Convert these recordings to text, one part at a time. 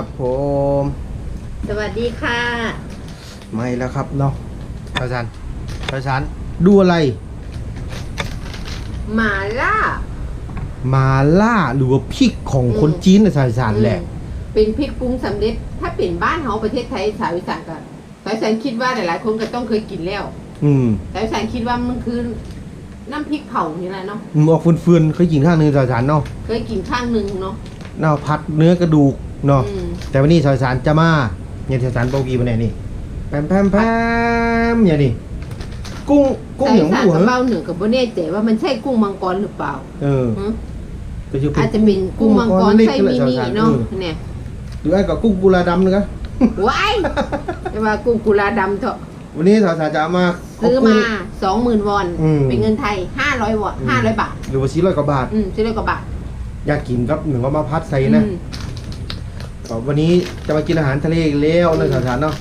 ครับผมสวัสดีค่ะไม่แล้วครับเนาะพระอาจารย์พระอาจารย์ดูอะไร หมาล่ามาล่าหรือว่าพริกของอืมคนจีนในสายสารแหละอืมเป็นพริกปรุงสำเร็จ ถ้าเป็นบ้านเฮาประเทศไทยสาวอีสานก็สาวอีสานคิดว่าหลายๆคนก็ต้องเคยกินแล้ว อืมสาวอีสานคิดว่ามันคือน้ำพริกเผานี่แหละเนาะอืมออกเฟื่อนๆเคยกินข้างหนึงสายสารเนาะเคยกินข้างหนึ่งเนาะเนาะพัดเนื้อกระดูก เนาะอืม แต่วันนี้สายสารจะมาเนี่ยสายสารโปรกีมาแน่นี่แพมแพมแพมอย่างนี้กุ้งกุ้งสาวเหนีอียวสานหัวกับเบ้าเหนือกับโบเน่ใจว่ามันใช่กุ้งมังกรหรือเปล่าเออหึก็ชื่ออาจจะเป็นกุ้งมังกรเล็กไส้ๆแหละมินิสาวๆเนาะอืม เนี่ยหรือไอ้กับกุ้งกุลาดำนึงก็ว้ายแต่ว่ากุ้งกุลาดำเถอะวันนี้สาวสารจะเอามาซื้อเกุ้มางสองหมื่นวอน อืมเป็นเงินไทยห้าร้อยวอนอืม ห้าร้อยบาท หรือว่าสี่ร้อยกว่าบาท อืมซื้อได้กว่าบาทอยากกินครับหนึ่งก็มาพัดใส่นะอืม ก็วันนี้จะมากินอาหารทะเลอีกแล้วนะสาวสารเนาะ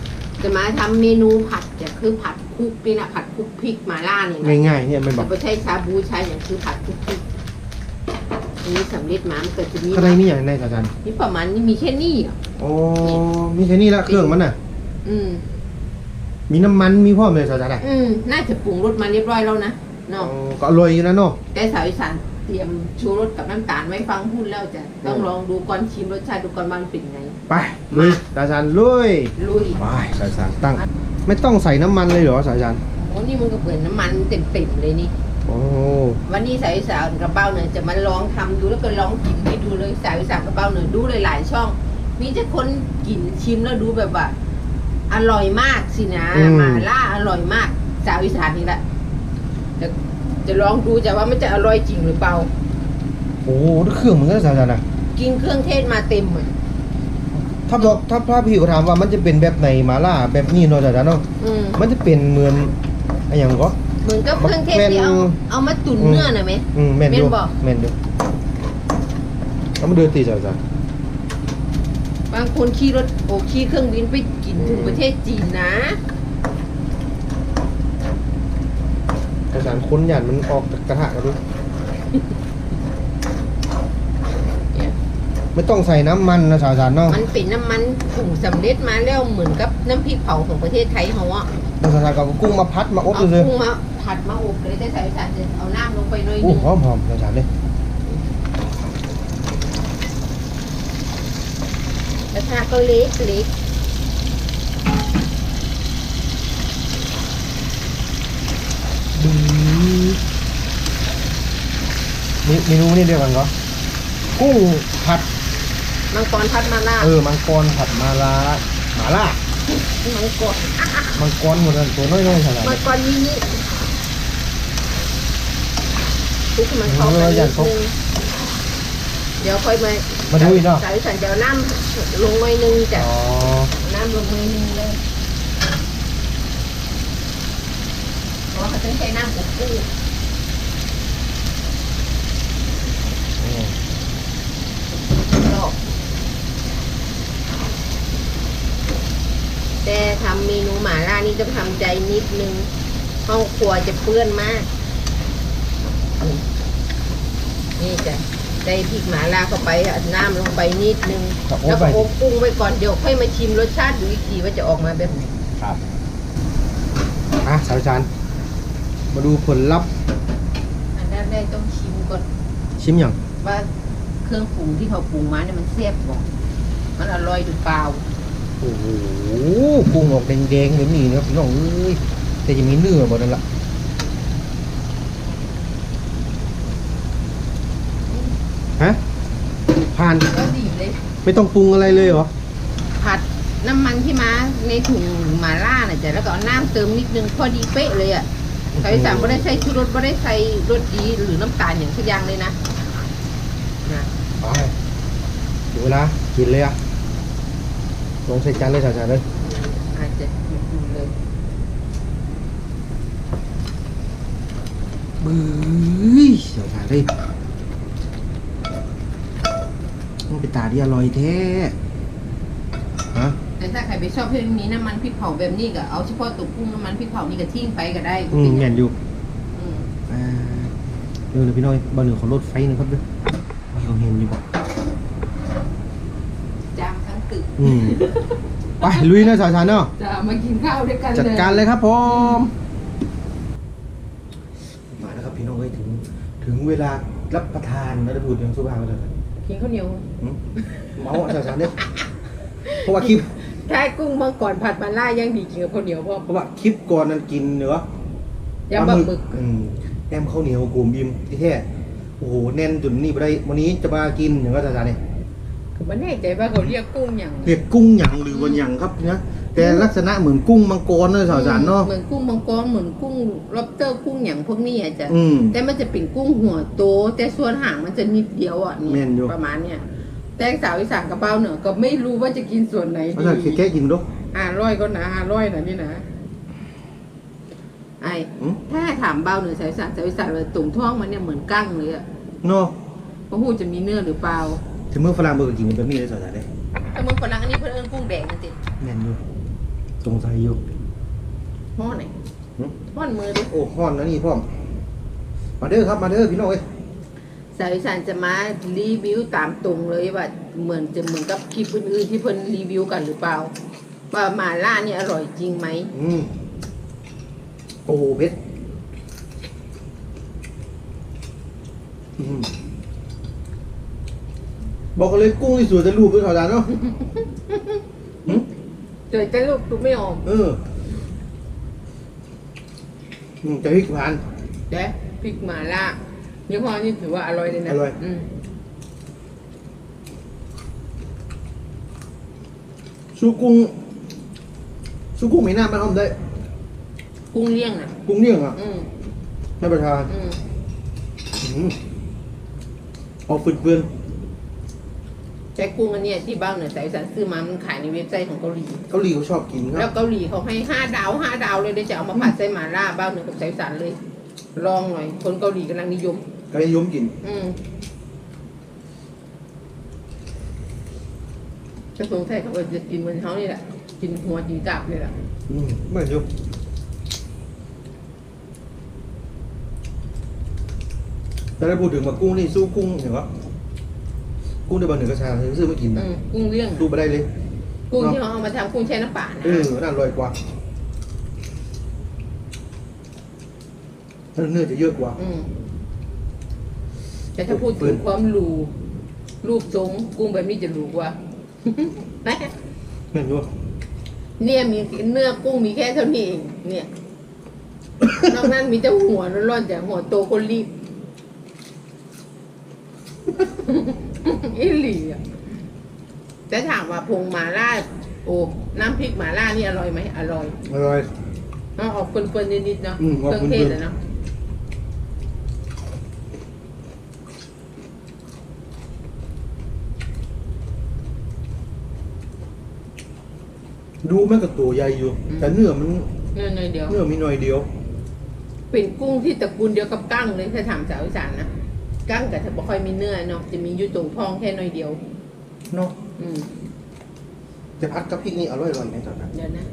จะมาทำเมนูผัดจะคือผัดคลุกนี่นะผัดคลุกพริกมาล่านี่นะง่ายๆเนี่ยมันบแต่อกไม่ใช่ชาบูใช่อย่างคือผัดคลุกพริกอันนี้สำเร็จมามันก็จะมีข้างในมีอย่างไรสาวสารนี่ประมาณนี้มีแค่นี้อะโอ้มีแค่นี้ละเครื่องมันน่ะ อืม มีน้ำมันมีพร้อมเลยสาวสารอะอืม น่าจะปรุงรสมาเรียบร้อยแล้วนะเนาะ อ๋อก็อร่อยอยู่นะเนาะแต่สาวอีสาน เตรียมชูรสกับน้ำตาลไว้ฟังพูดแล้วจะต้องอืมลองดูก่อนชิมรสชาติดูก่อนว่ามันเป็นไง ไปลุยสาวสารลุยลุยไปสาวสารตั้ง ไม่ต้องใส่น้ำมันเลยเหรอสาวสารโอ้นี่มันก็เหมือนน้ำมันเต็มๆเลยนี่โอ้วันนี้สาวอีสานกระเป๋าเนี่ยจะมาลองทำดูแล้วก็ลองกินให้ดูเลยสาวอีสานกระเป๋าเนี่ยดูหลายๆช่อง มีแต่คนกินชิมแล้วดูแบบว่า อร่อยมากสินะหมาล่าอร่อยมากสาวอีสานนี่แหละ จะจะลองดูจะว่ามันจะอร่อยจริงหรือเปล่าโหเครื่องเหมือนกันนะสาวสารอะกินเครื่องเทศมาเต็มอะถ้าบอกถ้าพระพี่เขาถามว่ามันจะเป็นแบบไหนหมาล่าแบบนี้เนาะสาวสารเนาะอืมมันจะเป็นเหมือนอะไรอย่างก็ เหมือนกับเครื่องเทศที่เอาเอามาตุ๋นเนื้อน่ะไหม อืมแม่นดูแม่นบ่ แม่นดูแล้วมาเดินตีสาวสารบางคนขี่รถโอ้ขี่เครื่องบินไปกินถึงประเทศจีนนะ สาวสารค้นหยันมันออกจากกระทะกันดูเนี่ยไม่ต้องใส่น้ำมันนะสาวสารเนาะมันเป็นน้ำมันปรุงสำเร็จมาแล้วเหมือนกับน้ำพริกเผาของประเทศไทยเขาอะสาวสารก็เอากุ้งมาพัดมาอบเอาเลยกุ้งมาผัดมาอบเลยแต่ใส่สารจะเอาน้ำลงไปหน่อยโอ้นึงหอมหอมสาวสารเลยกระทะก็เล็กเล็ก บื้อ เมเมนูนี่เดียวกันเหรอกุ้งผัด มังกรพัดมาล่าเออมังกรผัดมาลาหมาล่ามังกรมังกรหมดเลยตัวน้อยๆสาวสารมังกรมินิทุกให้มันเข้ากันนิดนึงเดี๋ยวค่อยมามาดูอีกเนาะใส่สันเดี๋ยวน้ำลงหน่อยนึงจ้ะอ๋อ น้ำลงหน่อยนึงเลย เพราะว่าเขาต้องใช้น้ำอบกุ้งอืมรอบแต่ทำเมนูหม่าล่านี่ต้องทำใจนิดนึงห้องครัวจะเปื้อนมาก นี่นี่จ้ะใส่พริกหม่าล่าเข้าไปเอาน้ำลงไปนิดนึงกับโอ๊แล้ตวไปก็อบกุ้งไว้ก่อนเดี๋ยวค่อยมาชิมรสชาติดูอีกทีว่าจะออกมาแบบไหนครับอะสาวสาร มาดูผลลัพธ์อันแรกได้ต้องชิมก่อนชิมอย่างว่าเครื่องปรุงที่เขาปรุงมาเนี่ยมันแซ่บบ่มันอร่อยหรือเปล่าโอ้โหกุ้งออกแดงๆเหมือนนี่นะครับพี่น้องเอ้ยแต่จะมีเนื้อหมดนั่นละฮะผ่านก็ดีเลย ไม่ต้องปรุงอะไรเลยเหรอผัดน้ำมันที่มาในถุงหมาล่าน่ะจ้ะแล้วก็เอาน้ำเติมนิดนึงพอดีเป๊ะเลยอะ ใส่สามไม่ได้ใส่ชูรสไม่ได้ใส่รสดีหรือน้ำตาลอย่างสักอย่างเลยนะนะไปถึงเวลากินเลยอะ ลงใส่จานเลยสาวๆเลยอาจจะหยุดดูเลยบื้อสาวๆเลยมันเป็นตาที่อร่อยแท้ฮะ แต่ถ้าใครไปชอบให้มีน้ำมันพริกเผาแบบนี้ก็เอาเฉพาะตัวกุ้งน้ำมันพริกเผานี่ก็ทิ้งไปก็ได้อืมแม่นอยู่อืมอ่าเดี๋ยวนะพี่น้อยบ้านหนึ่งขอลดไฟหนะครับเด้วยมีเขาเห็นอยู่บ่จามทั้งตึกอืมไปลุยนะสาวชานเนาะ จะมากินข้าวด้วยกันจัดการเลยครับผมมาแล้วครับพี่น้องเอ้ยถึงถึงเวลารับประทานนะจะพูดอย่างสุภาพเลยกินข้าวเหนียวหืมเมาอะสาวชานเนี่ยเพราะว่าคลิป แค่กุ้งเมื่อก่อนผัดมาล่ายังดีกินกับข้าวเหนียวพ่อเพราะว่าคลิปก่อนนั้นกินเนื้อยำบะหมึกอืมแอมข้าวเหนียวกูมบิมที่แท้โอ้โหแน่นจนนี่ไปได้วันนี้จะมากินอย่างว่าสาวชานเนี่ยคือมันแน่ใจว่าเขาเรียกกุ้งอย่างเรียกกุ้งหยังหรือวันหยังครับนะแต่ลักษณะเหมือนกุ้งมังกรเลยสาวสารเนาะเหมือนกุ้งมังกรเหมือนกุ้งล็อบสเตอร์กุ้งอย่างพวกนี้อาจจะอืมแต่มันจะเป็นกุ้งหัวโตแต่ส่วนหางมันจะนิดเดียวอะแม่นอยู่ประมาณเนี้ย แต่สาวอีสานกระเป๋าเหนือก็ไม่รู้ว่าจะกินส่วนไหนเพราะดีฉะนั้นแค่กินดูห้าร้อยก็นะห้าร้อยนะนี่นะไอ้อืมถ้าถามเบาเหนือสาวอีสานสาวอีสานเลยตุ่มท้องมันเนี่ยเหมือนกั้งเลยอะเนาะพระหูจะมีเนื้อหรือเปล่าถึงเมื่อฝรั่งเบิกกินแบบนี้เลยสาวสารเลยแต่เมืองฝรั่งอันนี้เพิ่นเอิ้นกุ้งแดงนะติแม่นอยู่สงสัยอยู่หม้อไหนหึหม้อนมือดิ โอ้ฮ้อนนะนี่พ่อมมาเด้อครับมาเด้อพี่น้องเอ้ย สาวอีสานจะมารีวิวตามตรงเลยว่าเหมือนจะเหมือนกับคลิปอื่นๆที่เพิ่นรีวิวกันหรือเปล่า ว่าหมาล่านี่อร่อยจริงไหมอืมโอ้โหเพชรอืมบอกกันเลยกุ้งที่สวยจะรูปด้วยสาวสารเนาะหึเจอจะลูกตุกไม่ออกเอออืมจะพริกผ่านเด้พริกหมาล่า ยี่ห้อนี่ถือว่าอร่อยเลยนะอร่อยมสู้กุ้งสู้กุ้งไม่น่ามันอ้อมได้ กุ้งเลี้ยงน่ะ กุ้งเนี่ยงอะอืมให้ประทานอืมอืมเอาฟืนเฟือนแต่กุ้งอันเนี้ยที่บ้านเนี่ยสาวอีสานซื้อมามันขายในเว็บไซต์ของเกาหลีเกาหลีเขาชอบกินคแล้รัวบ เกาหลีเขาให้ห้าดาวห้าดาวเลยเดี๋ยวจะเอามาผัดใส่หมาล่าบ้านหนึ่งกับสายสารเลย ลองหน่อย คนเกาหลีกำลังนิยม ก็นิยมกินอืมจะสงสัยเขาก็จะกินเหมือนเขานี่แหละ กินหัวจีจับนี่แหละอืมเหมือนอยู่แต่ถ้าพูดถึงว่ากุ้งนี่สู้กุ้งเห็นปะกุ้งในบ้านเหนือกระชาซื้อไม่กินอืนะมกุ้งเลี้ยงดูไปได้เลย กุ้งที่เขาเอามาทำกุ้งแช่น้ำปลานะเออน่าอร่อยกว่าแล้วเนื้อจะเยอะกว่า อืม แต่ถ้าพูดถึงความรูรูปทรงกุ้งแบบนี้จะรูกว่านะเหมือนอยู่เนี่ยมีเนื้อกุ้งมีแค่เท่านี้เองเนี่ยนอกนั้นมีแต่หัวร้อนๆจากหัวโตคนรีบอีหลีอะแต่ถามว่าพงหมาล่าโอ้น้ำพริกหมาล่านี่อร่อยไหมอร่อย อร่อยเอาออกเฟินๆนิดๆเนาะอืมเคออกรื่องเฟินๆเทศอะเนาะ ดูแม่งกับตัวใหญ่อยู่แต่เนื้อมันเนื้อหน่อยเดียว เนื้อมีหน่อยเดียว เป็นกุ้งที่ตระกูลเดียวกับกั้งเลยถ้าถามสาวอีสานนะกั้งกับถ้าบ่ค่อยมีเนื้อเนาะจะมีอยู่ตรงท้องแค่หน่อยเดียว เนาะอืมจะพัดกับพริกนี่อร่อยอร่อยไหมตอนนั้นเดี๋ยวนะ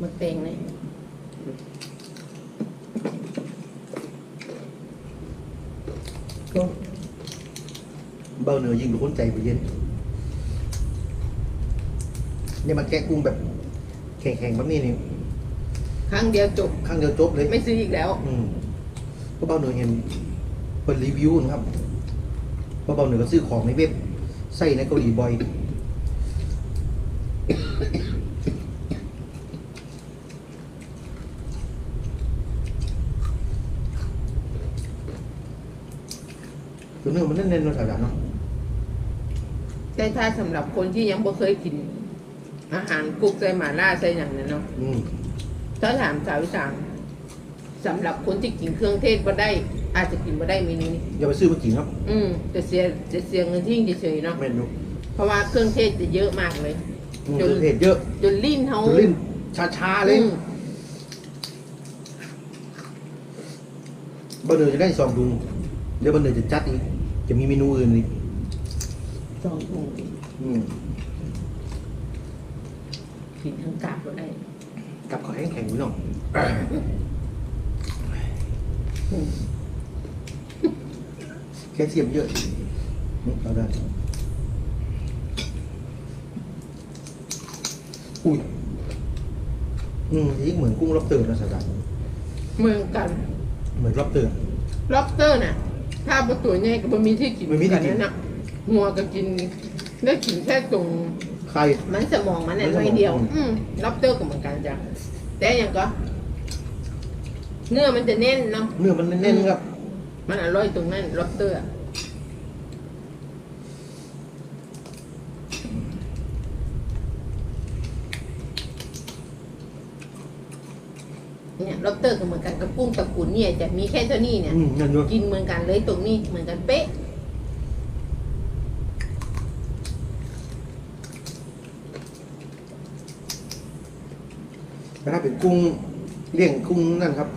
มาเตงเลยก็เบาเหนือยิงดูคนใจไปเย็น เนี่ยมันแกะกุ้งแบบแข็งๆแบบนี้นี่ครั้งเดียวจบข้างเดียวจบเลยไม่ซื้ออีกแล้ว อืมก็เบาเหนือเห็นเปิดรีวิวนะครับเพราะเบาเหนือก็ซื้อของในเว็บใส่ในเกาหลีบ่อยตัวเนื้อมันแน่นๆเนาะสาวๆเนาะ แต่ถ้าสำหรับคนที่ยังบ่เคยกิน อาหารกุ๊กใส่หม่าล่าใส่อย่างนั้นเนาะอืมถ้าถามสาวอีสานสำหรับคนที่กินเครื่องเทศบ่ได้ อาจจะกินบ่ได้เมนูนี้ อย่าไปซื้อมากินครับอืมจะเสียจะเสียเงินทิ้งเฉยๆเนาะเมนูเพราะว่าเครื่องเทศจะเยอะมากเลย อืมเครื่องเทศเยอะจนลิ้นเขาจนลิ้นชาๆเลยอืมบันเดอร์จะได้สองดุงเดี๋ยวบันเดอร์จะจัดอีกจะมีเมนูอื่นอีกสองถุงอืม กินทั้งกาบก็ได้กับขอแข็งๆพี่น้องอืมแคลเซียมเยอะเอาได้ อุ้ย อืมยิ่งเหมือนกุ้งล็อบสเตอร์นะสาสารเหมือนกัน เหมือนล็อบสเตอร์ล็อบสเตอร์น่ะ ถ้าประตัวใหญ่ก็บ่มีที่กินไม่มีที่กิน กัะหัวก็กิน ได้กินแค่ตรง ไข่มันสมองมันน่ะมันสน้มอองยเดียว อืมอืมล็อบสเตอร์ก็เหมือนกันจ้ะแต่อย่างก็เนื้อมันจะแน่นเนาะเนื้อมันแน่นๆครับ มันอร่อยตรงนั้นล็อบสเตอร์อะเนี่ยล็อบสเตอร์ก็เหมือนกันกับกุ้งตระกูลเนี่ยจะมีแค่เท่านี้เนี่ย อืมนั่นด้วยกินเหมือนกันเลยตรงนี้เหมือนกันเป๊ะ แต่ถ้าเป็นกุ้งเลี้ยงกุ้งนั่นครับ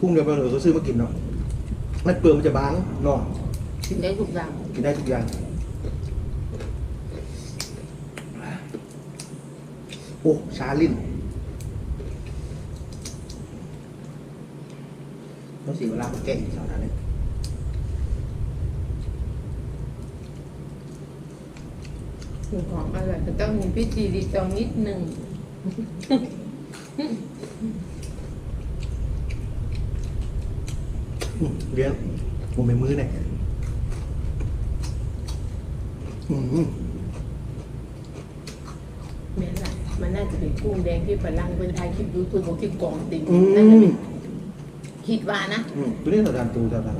กุ้งเดียวกันเราก็ซื้อมากินเนาะมันเปลือกมันจะบางเนาะกินได้ทุกอย่างกินได้ทุกอย่างโอ้ชาลิ้นต้องเสียเวลามาแกะอีกสองนั้นเลยถึงของอร่อยก็ต้องมีพิธีรีตองนิดหนึ่งอืม เลี้ยงผมเป็นมือเนี่ยอืมแม่นละมันน่าจะเป็นกุ้งแดงที่ฝรั่งเป็นไทยคลิปยูทูบของคลิปกองติ่งอืน่าจะมเป็นคิดว่านะอืมตัวนี้เราดานตูเราดาน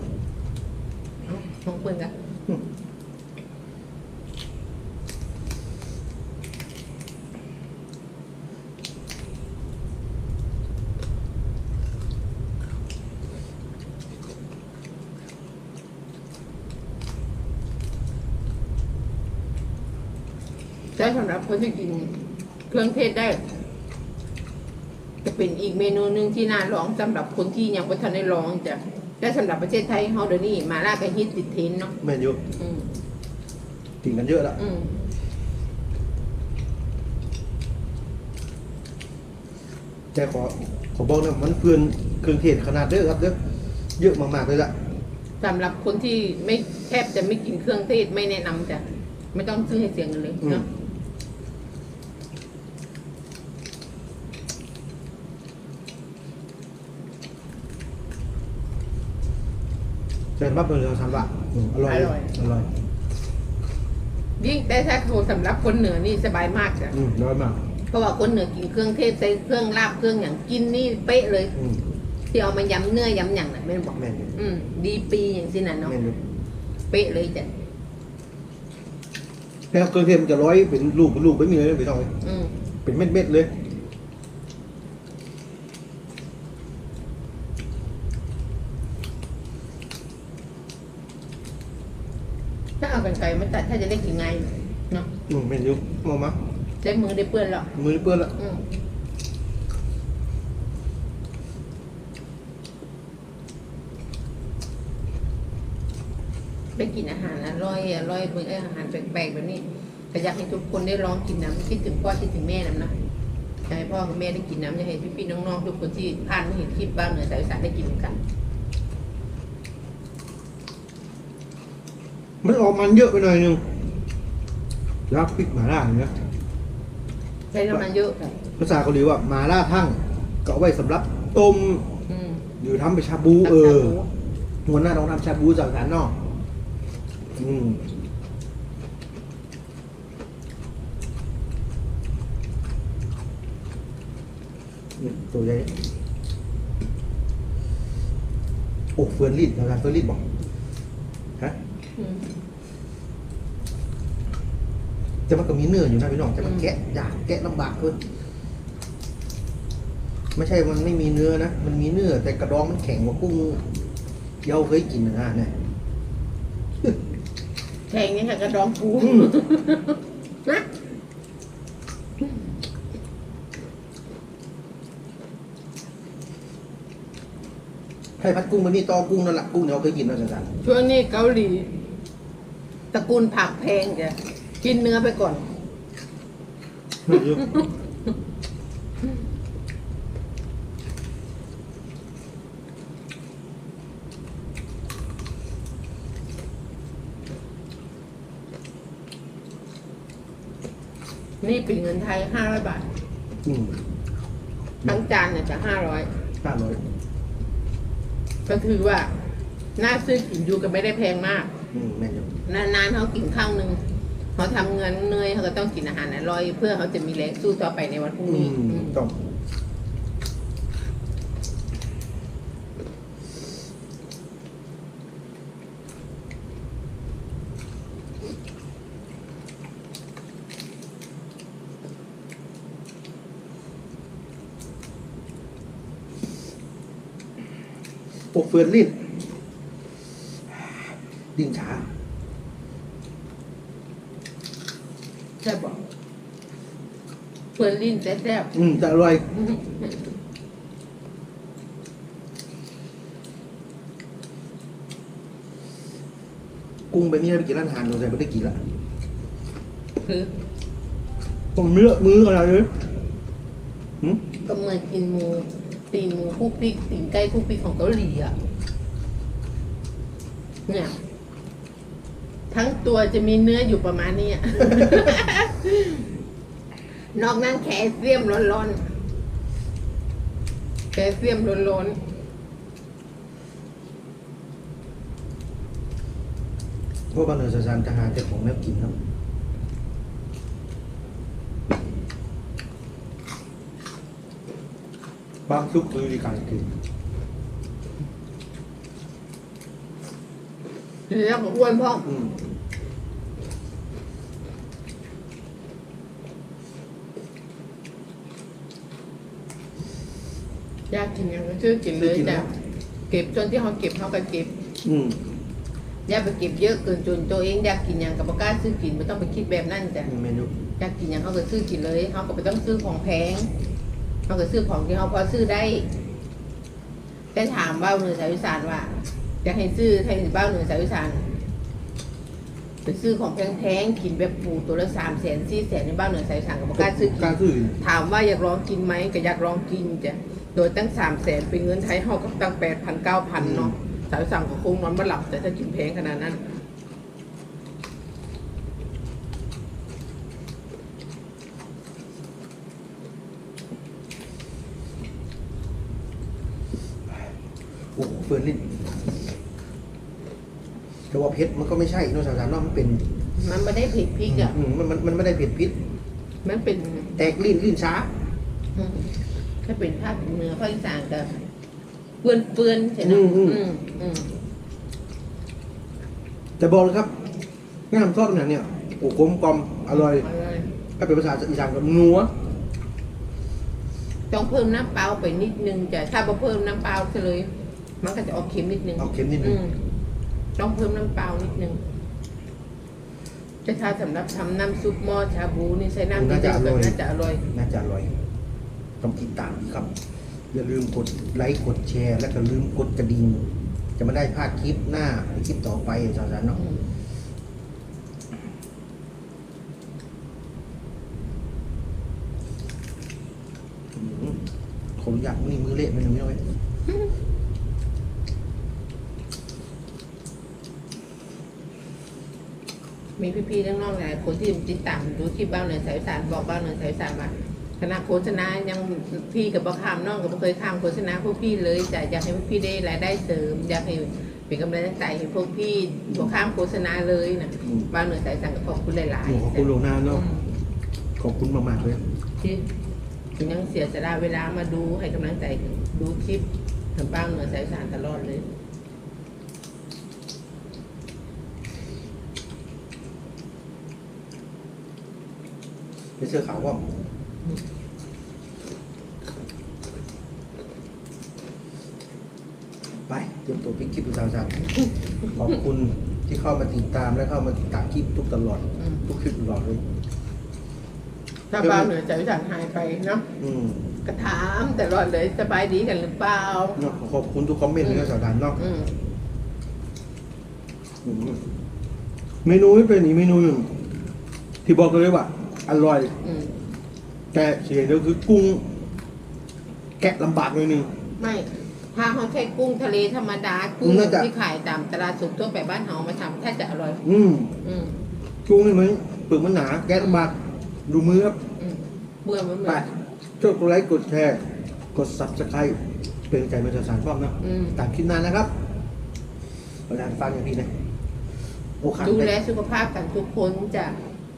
เอาของเพื่อนกัน อืมแต่สำหรับคนที่กินเครื่องเทศได้ จะเป็นอีกเมนูหนึ่งที่น่าลองสำหรับคนที่ยังไม่ทันได้ลองจ้ะแต่สำหรับประเทศไทยเฮาเดี๋ยวนี้มาล่าก็ฮิตติดเทรนด์เนาะแม่นอยู่อืมกินกันเยอะละอืมแต่ขอขอบอกนะมันเพื่อนเครื่องเทศขนาดเด้อครับเด้อเยอะมากๆเลยละสำหรับคนที่ไม่แทบจะไม่กินเครื่องเทศไม่แนะนำจ้ะไม่ต้องซื้อให้เสียเงินเลยเนาะ แต่บับเป็นเรื่องสันวะอืมอร่อย อร่อยยิ่งแต่ถ้าโทรสำหรับคนเหนือนี่สบายมากจ้ะอืมอร่อยมากเพราะว่าคนเหนือกินเครื่องเทศใส่เครื่องลาบเครื่องอย่างกินนี่เป๊ะเลย อืมที่เอามายำเนื้อยำอย่างน่ะไม่ได้บอกแม่นอยู่อืมดีปีอย่างสิน่ะเนาะแม่นอยู่เป๊ะเลยจ้ะแต่เครื่องเทศมันจะร้อยเป็นลูกเป็นลูกไม่มีเลยไม่ต้องเลยอืมเป็นเม็ดๆเลย ถ้าเอา กันไกลมาตัดถ้าจะได้กินไงเนาะอืมแม่นยู่มามาใช้มือได้เปื้อนหรอกมือเปื้อนละอืมไปกินอาหารอร่อยอร่อยมื้ออาหารแปลกๆแบบนี้ก็อยากให้ทุกคนได้ลองกินน้ำคิดถึงพ่อคิดถึงแม่น้ำนะอยากให้พ่อกับแม่ได้กินน้ำอยากให้พี่ๆน้องๆทุกคนที่ผ่านมาเห็นคลิปบ้างเหนือสายสานได้กินกัน มันออกมันเยอะไปหน่อยนึงแล้วพริกหมาล่าอย่างเงี้ยใช้น้ำมันเยอะค่ะภาษาเกาหลีว่าหมาล่าทั่งก็เอาไว้สำหรับต้มอืมหรือทำไปนชาบู เออหัวหน้าต้องทำชาบูจากนั้นเนาะอืมนี่ตัวใหญ่โอ้เฟื่อนรีดนะครับเฟื่อนรีดบอกฮะ อืม จะมันก็มีเนื้ออยู่นะพี่น้องแต่มันแกะยากแกะลำบากเพิ่นไม่ใช่มันไม่มีเนื้อนะ มันมีเนื้อ แต่กระดองมันแข็งกว่ากุ้งที่เราเคยกินนะเนี่ยแข่งนี่ค่ะกระดองปูนะให้พัดกุ้งมันนี่ตอกุ้งนั่นแหละกุ้งที่เราเคยกินนะอาจารย์ช่วงนี้เกาหลีตระกูลผักแพงจ้ะ กินเนื้อไปก่อน นี่เป็นเงินไทยห้าร้อยบาท อืมทั้งจานเนี่ยจะห้าร้อยห้าร้อยก็คือว่า น่าซื้อกินอยู่กันไม่ได้แพงมาก อืมแม่นอยู่นานๆเขากินข้าวหนึ่ง เขาทำเงินเหนื่อยเขาก็ต้องกินอาหารอร่อย เพื่อเขาจะมีแรงสู้ต่อไปในวันพรุ่งอืนี้มอืมต้องโอ้เฟือนลิ้นดิ้นช้า ใช่บอกเปิดลิ้นแซ่บอืมแต่อร่อยๆกุ้งไปนี่ไปกินร้านอาหารโดนใจไม่ได้กินละคือผมเลือกมืออะไรเลยหืมก็เหมือนกินหมูตีนหมูคุกพริกตีนไก่คุกพริกของเกาหลีอะเนี่ย ทั้งตัวจะมีเนื้ออยู่ประมาณนี้อะ นอกนั้นแคลเซียมร้อนๆแคลเซียมร้อนเพราะบางเนือสะซานจะหาแต่ของแม่กินครับบางซุปคือวิธีการกิน ๆแล้วก็อ้วนพ่ออืมอยากกินอย่างก็ชื่อกินเลยจ้ะเก็บจนที่เขาเก็บเขาก็เก็บ อืมอย่าไปเก็บเยอะเกินจนตัวเองอยากกินอย่างกับกล้าซื้อกินไม่ต้องไปคิดแบบนั้นจ้ะเมนูอยากกินอย่างเขาก็ซื้อกินเลยเขาก็ไม่ต้องซื้อของแพงเขาก็ซื้อของที่เขาพอซื้อได้แต่ถามบ้าเหนือสายวิสานว่า อยากให้ซื้อให้บ้าเหนือสายวิสานไปซื้อของแพงๆกินแบบปูตัวละสามแสนสี่แสนในบ้านเหนือสายวิสานก็บอกกล้าซื้อกิกล้านซื้อถามว่าอยากลองกินไหมก็อยากลองกินจ้ะโดยตั้งสามแสนเป็นเงินไทยเขาก็ตั้งแปดพันเก้าพันเนาะสายวิสานก็คงนอนไม่หลับแต่ถ้ากินแพงขนาดนั้นโอ้โหเฟิร์นลิ้น แต่ว่าเผ็ดมันก็ไม่ใช่เนอะสาวสารเนาะมันเป็นมันไม่ได้ผิดพริกอะอืมมันมันมันไม่ได้เผ็ดพิษ มันเป็นแตกลิ้นลิ้นช้า อืมถ้าเป็นภาคเหนือภาคอีสานก็เปื้อนเปื้อนๆใช่ไหมอืมอืมอืม อืมแต่บอกเลยครับงามทอดเนี่ยเนี่ยโอ้กลมกลอมอร่อยอร่อยถ้าเป็นภาษาอีสานก็นัวต้องเพิ่มน้ำเปล่าไปนิดนึงจ้ะถ้าบ่เพิ่มน้ำเปล่าเลย มันก็จะออกเค็มนิดนึงเอาเค็มนิดนึอืงม ต้องเพิ่มน้ำเปล่านิดนึงแต่ถ้าสำหรับทำน้ำซุปหม้อชาบูนี่ใช้น้ำที่เดียวกันน่าจะอร่อย น่าจะอร่อย ต้องติดตามครับ อย่าลืมกดไลค์กดแชร์ แล้วก็ลืมกดกระดิ่งจะไม่ได้พลาดคลิปหน้าหรือคลิปต่อไปสาวสารเนาะอืมอืมขออนุญาตนี่มือเละไม่รู้ไม่รู้ มีพี่ๆน้องๆหลายคนที่ติดตามดูคลิปบ้านเหนือสายสารบอกบ้านเหนือสายสารมาคณะโฆษณายังพี่กับบ่ข้ามน้องกับบ่เคยข้ามโฆษณาพวกพี่เลยจะอยากให้พวกพี่ได้รายได้เสริม อยากให้เป็นกำลังใจให้พวกพี่บ่ข้ามโฆษณาเลยนะอืมบ้านเหนือสายสารก็ขอบคุณหลายโอ้ขอบคุณหลวงนาๆเนาะอืมขอบคุณมากๆเลย ที่ที่ยังเสียสละเวลามาดูให้กำลังใจดูคลิปถึงบ้านเหนือสายสารตลอดเลย ไปเสื้อขาวว่าไปเตรียมตัวเป็นคลิปดูสาวสารขอบคุณที่เข้ามาติดตามและเข้ามาติดตามคลิปทุกตลอดอืมทุกคลิปตลอดเลย ถ้าบ้านเหนือสายสารหายไปเนาะอืมก็ถามแต่รอดเลยสบายดีกันหรือเปล่าเนาะขอบคุณทุกคอมเมนต์เลยนะสาวสารเนาะอืมอืมเมนูไม่เป็นอีกเมนูหนึ่งที่บอกเลยว่า อร่อย อืมแต่เสียเดียวคือกุ้ง แกะลำบากเลยนึง ไม่ ถ้าเขาใช้กุ้งทะเลธรรมดา กุ้งน่าจะ ที่ขายตามตลาดสุกทั่วไปบ้านเฮามาทำถ้าจะอร่อย อืมอืมกุ้งนี่มันเปลือกมันหนา แกะลำบาก ดูมือครับเบื่อมันเหมืไปอนช่วยกดไลค์กดแชร์ กด subscribe เป็นกำลังใจมาจากสารป้อมนะอืมตามคลิปหนานนะครับประธานฟังอย่างพี่นะโอ้ขาดดูไปแลสุขภาพกันทุกคนจ้ะ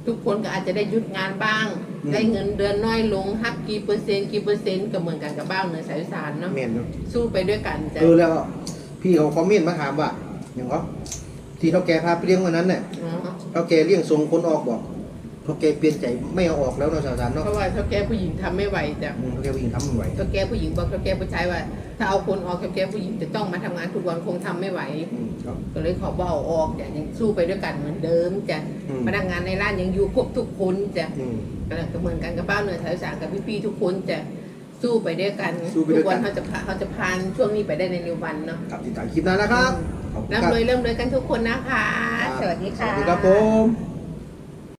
ทุกคนก็อาจจะได้หยุดงานบ้าง อืม ได้เงินเดือนน้อยลงฮักกี่เปอร์เซ็นต์กี่เปอร์เซ็นต์ก็เหมือนกันกับบ้านเหนือสายสารเนาะแม่นเนาะสู้ไปด้วยกันจ้ะเออแล้วพี่เขาคอมเมนต์มาถามว่าอย่างก็ที่เขาแกพาไปเลี้ยงวันนั้นเนี่ยอ๋อเขาแกเลี้ยงทรงคนออกบอกเขาแกเปลี่ยนใจไม่เอาออกแล้วเนาะสาวสารเนาะเพราะว่าเท่าแก่ผู้หญิงทำไม่ไหวจ้ะอืมเขาแกวิ่งทำไม่ไหว เท่าแก่ผู้หญิงบอกเท่าแก่ผู้ชายว่า ถ้าเอาคนออกเท่าแก่ผู้หญิงจะต้องมาทำงานทุกวันคงทำไม่ไหว อืม ครับ ก็เลยขอว่าเอาออกจ้ะยังสู้ไปด้วยกันเหมือนเดิมจ้ะอืม พนักงานในร้านยังอยู่ครบทุกคนจ้ะอืมก็เหมือนกันกับบ้านเหนือสายสารกับพี่ๆทุกคนจะสู้ไปด้วยกันสู้ไปด้วยกัน ทุกวันเขาจะผ่าเขาจะผ่านช่วงนี้ไปได้ในเร็ววันเนาะกับติดตามคลิปหน้านะครับขอบคุณคร่ำรับรวยเริ่มรวยกันทุกคนนะคะ สวัสดีสค่ะวัสดีครับผม